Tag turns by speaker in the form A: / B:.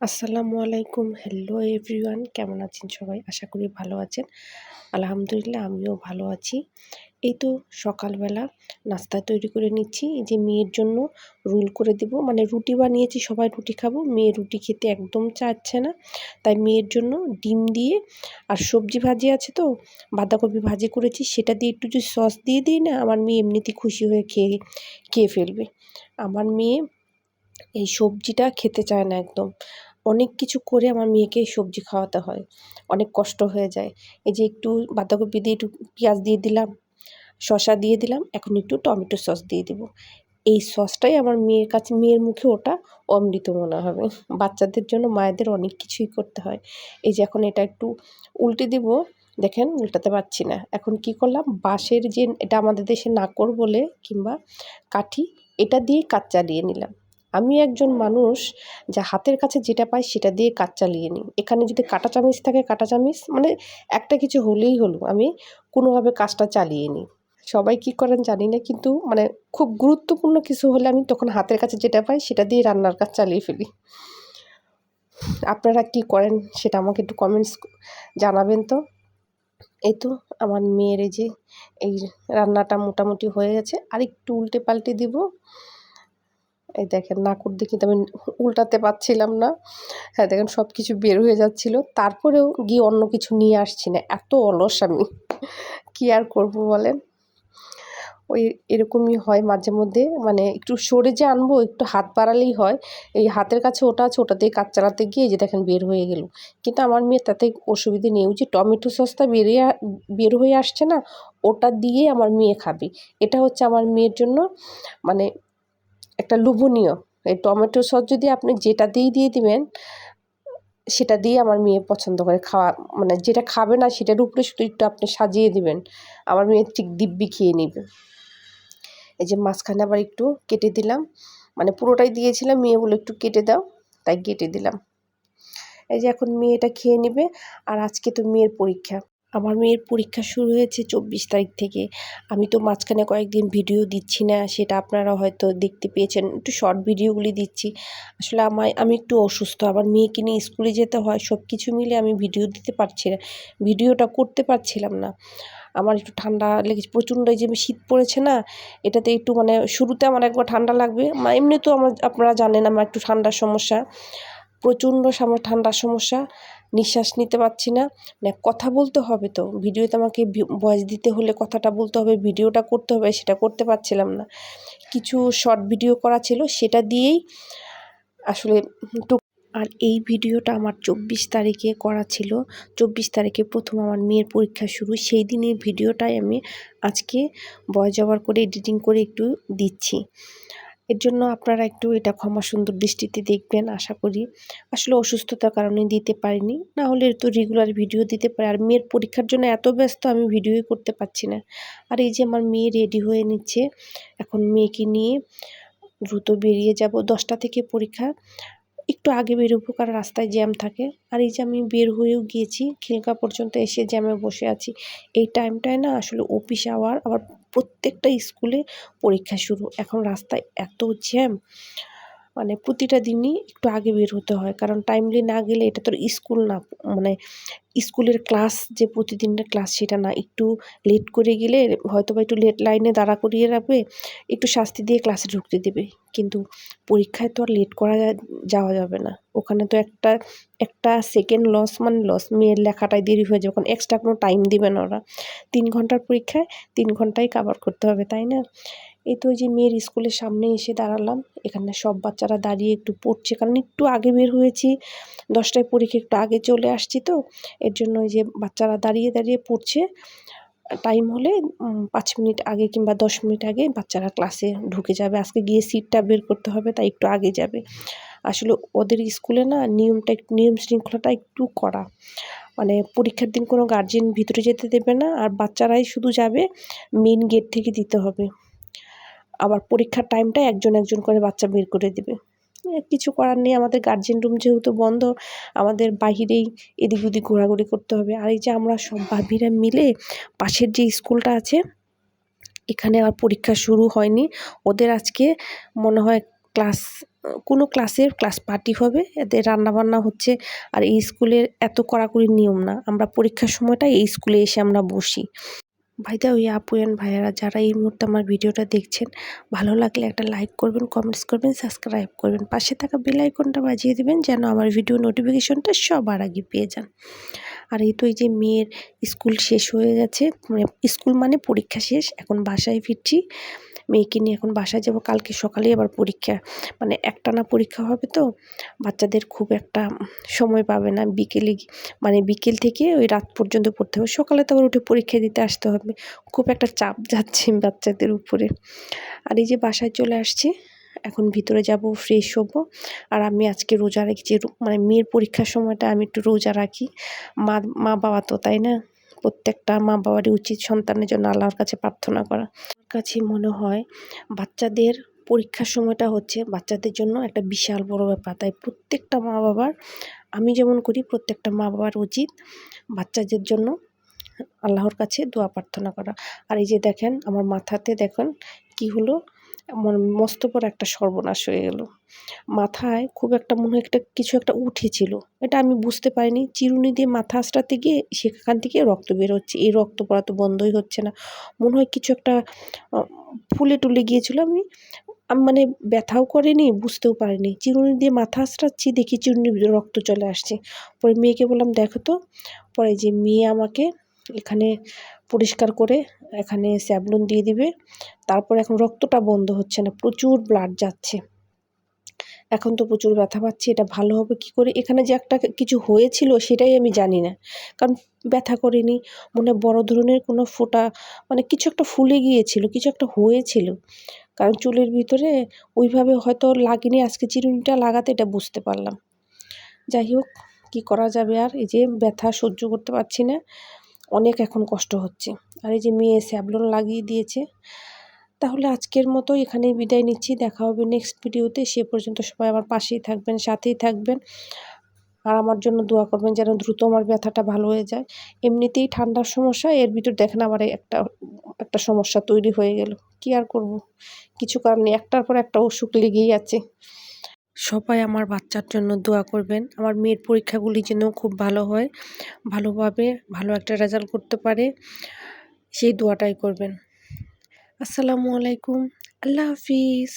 A: আসসালামু আলাইকুম। Hello everyone কেমন আছেন সবাই? আশা করি ভালো আছেন। আলহামদুলিল্লাহ, আমিও ভালো আছি। এই তো সকালবেলা নাস্তা তৈরি করে নিচ্ছি। এই যে মেয়ের জন্য রুল করে দেব। মানে রুটি বানিয়েছি, সবাই রুটি খাব। মেয়ে রুটি খেতে একদম চাচ্ছে না। তাই মেয়ের জন্য ডিম দিয়ে আর সবজি ভাজি আছে তো, বাঁধাকপি ভাজি করেছি। সেটা দিয়ে একটু যদি সস দিয়ে দিই না, আমার মেয়ে এমনিতেই খুশি হয়ে খেয়ে খেয়ে ফেলবে। আমার মেয়ে এই সবজিটা খেতে চায় না একদম। অনেক কিছু করে আমার মেয়েকে সবজি খাওয়াতে হয়। অনেক কষ্ট হয়ে যায়। এই যে একটু বাঁধাকপি দিয়ে একটু পেঁয়াজ দিয়ে দিলাম, শসা দিয়ে দিলাম, এখন একটু টমেটো সস দিয়ে দিব। এই সসটাই আমার মেয়ের কাছে, মেয়ের মুখে ওটা অমৃত মনে হবে। বাচ্চাদের জন্য মায়েদের অনেক কিছুই করতে হয়। এই যে এখন এটা একটু উল্টে দিব, দেখেন উল্টাতে পারছি না। এখন কি করলাম? বাঁশের যে, এটা আমাদের দেশে নাকর বলে কিংবা কাঠি, এটা দিয়ে কাজ চালিয়ে নিলাম। আমি একজন মানুষ যা হাতের কাছে যেটা পাই সেটা দিয়ে কাজ চালিয়ে নিই। এখানে যদি কাঁটা চামিচ থাকে, কাঁটা চামিচ মানে একটা কিছু হলেই হলো। আমি কোনোভাবে কাজটা চালিয়ে নিই। সবাই কী করেন জানি না, কিন্তু মানে খুব গুরুত্বপূর্ণ কিছু হলে আমি তখন হাতের কাছে যেটা পাই সেটা দিয়ে রান্নার কাজ চালিয়ে ফেলি। আপনারা কি করেন সেটা আমাকে একটু কমেন্টস জানাবেন তো? এই তো আমার মেয়ের এই যে, এই রান্নাটা মোটামুটি হয়ে গেছে। আর একটু উল্টে পাল্টে দিব। এই দেখেন, নাকুর দিকে তো আমি উল্টাতে পারছিলাম না। হ্যাঁ দেখেন সব কিছু বের হয়ে যাচ্ছিল। তারপরেও গিয়ে অন্য কিছু নিয়ে আসছি না। এত অলস আমি। কী আর করব বলেন? ওই এরকমই হয় মাঝে মধ্যে। মানে একটু সরে যে আনব, একটু হাত বাড়ালেই হয়। এই হাতের কাছে ওটা আছে, ওটা দিয়ে কাজ চালাতে গিয়ে যে দেখেন, বের হয়ে গেল। কিন্তু আমার মেয়ে তাতে অসুবিধে নেই। যে টমেটো সসটা বেরিয়ে বের হয়ে আসছে না, ওটা দিয়ে আমার মেয়ে খাবে। এটা হচ্ছে আমার মেয়ের জন্য মানে একটা লোভনীয়। এই টমেটো সস যদি আপনি যেটা দিয়েই দিয়ে দিবেন, সেটা দিয়ে আমার মেয়ে পছন্দ করে খাওয়া মানে যেটা খাবে না সেটার উপরে শুধু একটু আপনি সাজিয়ে দিবেন। আমার মেয়ে ঠিক দিব্যি খেয়ে নেবে। এই যে মাঝখানে আবার একটু কেটে দিলাম। মানে পুরোটাই দিয়েছিলাম মেয়ে বলে একটু কেটে দাও, তাই কেটে দিলাম। এই যে এখন মেয়েটা খেয়ে নেবে, আর আজকে তো মেয়ের পরীক্ষা। আমার মেয়ের পরীক্ষা শুরু হয়েছে চব্বিশ তারিখ থেকে। আমি তো মাঝখানে কয়েকদিন ভিডিও দিচ্ছি না, সেটা আপনারা হয়তো দেখতে পেয়েছেন। একটু শর্ট ভিডিওগুলি দিচ্ছি। আসলে আমায়, আমি একটু অসুস্থ আবার মেয়েকে নিয়ে স্কুলে যেতে হয় সব কিছু মিলে আমি ভিডিও দিতে পারছি না ভিডিওটা করতে পারছিলাম না। আমার একটু ঠান্ডা লেগেছে, প্রচণ্ড যে শীত পড়েছে না, এটাতে একটু মানে শুরুতে আমার একবার ঠান্ডা লাগবে। এমনি তো আমার, আপনারা জানেন আমার একটু ঠান্ডার সমস্যা। প্রচণ্ড আমার ঠান্ডার সমস্যা, নিঃশ্বাস নিতে পারছি না। মানে কথা বলতে হবে তো। ভিডিওতে আমাকে ভয়েস দিতে হলে কথাটা বলতে হবে, ভিডিওটা করতে হবে, সেটা করতে পারছিলাম না। কিছু শর্ট ভিডিও করা ছিল, সেটা দিয়েই আসলে টুক, আর এই ভিডিওটা আমার চব্বিশ তারিখে করা ছিল। চব্বিশ তারিখে প্রথম আমার মেয়ের পরীক্ষা শুরু, সেই দিনের ভিডিওটাই আমি আজকে ভয়েস ওভার করে এডিটিং করে একটু দিচ্ছি। এর জন্য আপনারা একটু এটা ক্ষমা সুন্দর দৃষ্টিতে দেখবেন, আশা করি। আসলে অসুস্থতার কারণে দিতে পারিনি। না হলে তো রেগুলার ভিডিও দিতে পারি। আর মেয়ের পরীক্ষার জন্য এত ব্যস্ত আমি ভিডিওই করতে পারছি না। আর এই যে আমার মেয়ে রেডি হয়ে নিচ্ছে, এখন মেয়েকে নিয়ে দ্রুত বেরিয়ে যাব। দশটা থেকে পরীক্ষা। একটু আগে বেরোবো কারণ রাস্তায় জ্যাম থাকে। আর এই যে আমি বের হয়েও গিয়েছি খিলকা পর্যন্ত এসে জ্যামে বসে আছি। এই টাইমটায় না আসলে অফিস আওয়ার আবার প্রত্যেকটা স্কুলে পরীক্ষা শুরু। এখন রাস্তায় এত জ্যাম মানে প্রতিটা দিনই একটু আগে বের হতে হয়। কারণ টাইমলি না গেলে এটা তোর স্কুল না মানে স্কুলের ক্লাস যে প্রতিদিনের ক্লাস সেটা না। একটু লেট করে গেলে হয়তো বা একটু লেট লাইনে দাঁড়া করিয়ে রাখবে, একটু শাস্তি দিয়ে ক্লাসে ঢুকতে দেবে। কিন্তু পরীক্ষায় তো আর লেট করা যাওয়া যাবে না। ওখানে তো একটা একটা সেকেন্ড লস মানে লস মেয়ের লেখাটাই দেরি হয়ে যাবে। কারণ এক্সট্রা কোনো টাইম দিবে না ওরা। তিন ঘণ্টার পরীক্ষায় তিন ঘন্টাই কাভার করতে হবে, তাই না? এই তো ওই যে মেয়ের স্কুলের সামনে এসে দাঁড়ালাম। এখানে সব বাচ্চারা দাঁড়িয়ে একটু পড়ছে। কারণ একটু আগে বের হয়েছি, দশটায় পরীক্ষা একটু আগে চলে আসছি তো। এর জন্য ওই যে বাচ্চারা দাঁড়িয়ে দাঁড়িয়ে পড়ছে। টাইম হলে পাঁচ মিনিট আগে কিংবা দশ মিনিট আগে বাচ্চারা ক্লাসে ঢুকে যাবে। আজকে গিয়ে সিটটা বের করতে হবে, তাই একটু আগে যাবে। আসলে ওদের স্কুলে না নিয়মটা একটু, নিয়ম শৃঙ্খলাটা একটু করা মানে পরীক্ষার দিন কোনো গার্জেন ভিতরে যেতে দেবে না। আর বাচ্চারাই শুধু যাবে মেন গেট থেকে দিতে হবে। আবার পরীক্ষার টাইমটা একজন একজন করে বাচ্চা বের করে দেবে। কিছু করার নেই, আমাদের গার্জেন রুম যেহেতু বন্ধ, আমাদের বাহিরেই এদিক ওদিক ঘোরাঘুরি করতে হবে। আর এই যে আমরা সব ভাবিরা মিলে পাশের যে স্কুলটা আছে, এখানে আর পরীক্ষা শুরু হয়নি। ওদের আজকে মনে হয় ক্লাস কোনো ক্লাসের ক্লাস পার্টি হবে। এদের রান্নাবান্না হচ্ছে। আর এই স্কুলের এত কড়াকড়ি নিয়ম না। আমরা পরীক্ষার সময়টা এই স্কুলে এসে আমরা বসি। ভাইদা ওই আপু অ্যান্ড ভাইয়ারা, যারা এই মুহূর্তে আমার ভিডিওটা দেখছেন, ভালো লাগলে একটা লাইক করবেন কমেন্টস করবেন সাবস্ক্রাইব করবেন। পাশে থাকা বেল আইকনটা বাজিয়ে দেবেন, যেন আমার ভিডিও নোটিফিকেশনটা সবার আগে পেয়ে যান। আর এই তো এই যে মেয়ের স্কুল শেষ হয়ে গেছে মানে স্কুল মানে পরীক্ষা শেষ, এখন বাসায় ফিরছি। মেয়েকে নিয়ে এখন বাসায় যাব, কালকে সকালে আবার পরীক্ষা। মানে একটানা পরীক্ষা হবে তো, বাচ্চাদের খুব একটা সময় পাবে না বিকেলে মানে বিকেল থেকে ওই রাত পর্যন্ত পড়তে হবে। সকালে তো আবার উঠে পরীক্ষা দিতে আসতে হবে। খুব একটা চাপ যাচ্ছে বাচ্চাদের উপরে। আর এই যে বাসায় চলে আসছি, এখন ভিতরে যাব ফ্রেশ হব। আর আমি আজকে রোজা রেখেছি মানে মেয়ের পরীক্ষার সময়টা আমি একটু রোজা রাখি। মা মা বাবা তো, তাই না? প্রত্যেকটা মা বাবারই উচিত সন্তানের জন্য আল্লাহর কাছে প্রার্থনা করা। কাছে মনে হয় বাচ্চাদের পরীক্ষার সময়টা হচ্ছে বাচ্চাদের জন্য একটা বিশাল বড় ব্যাপার। তাই প্রত্যেকটা মা বাবার আমি যেমন করি, প্রত্যেকটা মা বাবার উচিত বাচ্চাদের জন্য আল্লাহর কাছে দোয়া প্রার্থনা করা। আর এই যে দেখেন, আমার মাথাতে দেখেন কি হলো? এমন মস্ত বড় একটা সর্বনাশ হয়ে গেল। মাথায় খুব একটা মনে একটা কিছু একটা উঠেছিল এটা আমি বুঝতে পারিনি। চিরুনি দিয়ে মাথা আঁচড়াতে গিয়ে সেখান থেকে রক্ত বের হচ্ছে। এই রক্ত পড়া তো বন্ধই হচ্ছে না। মনে হয় কিছু একটা ফুলে টুলে গিয়েছিল। আমি মানে ব্যথাও করেনি, বুঝতেও পারিনি। চিরুনি দিয়ে মাথা আঁচড়াচ্ছি, দেখি চিরুনি রক্ত চলে আসছে। পরে মেয়েকে বললাম, দেখো তো। পরে যে মেয়ে আমাকে এখানে পরিষ্কার করে এখানে স্যাবলুন দিয়ে দিবে। তারপর এখন রক্তটা বন্ধ হচ্ছে না, প্রচুর ব্লাড যাচ্ছে। এখন তো প্রচুর ব্যথা পাচ্ছি, এটা ভালো হবে কি করে? এখানে যে একটা কিছু হয়েছিল সেটাই আমি জানি না, কারণ ব্যথা করিনি, মনে বড় ধরনের কোনো ফোঁটা মানে কিছু একটা ফুলে গিয়েছিল, কিছু একটা হয়েছিল। কারণ চুলের ভিতরে ওইভাবে হয়তো লাগেনি, আজকে চিরুনিটা লাগাতে এটা বুঝতে পারলাম। যাই হোক, কী করা যাবে আর? এই যে ব্যথা সহ্য করতে পারছি না। অনেক এখন কষ্ট হচ্ছে। আর এই যে মেয়ে স্যাবলন লাগিয়ে দিয়েছে, তাহলে আজকের মতো এখানেই বিদায় নিচ্ছি। দেখা হবে নেক্সট ভিডিওতে সে পর্যন্ত সবাই আমার পাশেই থাকবেন, সাথেই থাকবেন। আর আমার জন্য দোয়া করবেন যেন দ্রুত আমার ব্যথাটা ভালো হয়ে যায়। এমনিতেই ঠান্ডার সমস্যা, এর ভিতর দেখেন আবার একটা একটা সমস্যা তৈরি হয়ে গেল। কি আর করব? কিছু কারণ একটার পর একটা অসুখ লেগেই আছে। সবাই আমার বাচ্চার জন্য দোয়া করবেন। আমার মেয়ের পরীক্ষাগুলি যেন খুব ভালো হয়, ভালোভাবে ভালো একটা রেজাল্ট করতে পারে, সেই দোয়াটাই করবেন। আসসালামু আলাইকুম। আল্লাহ হাফিজ।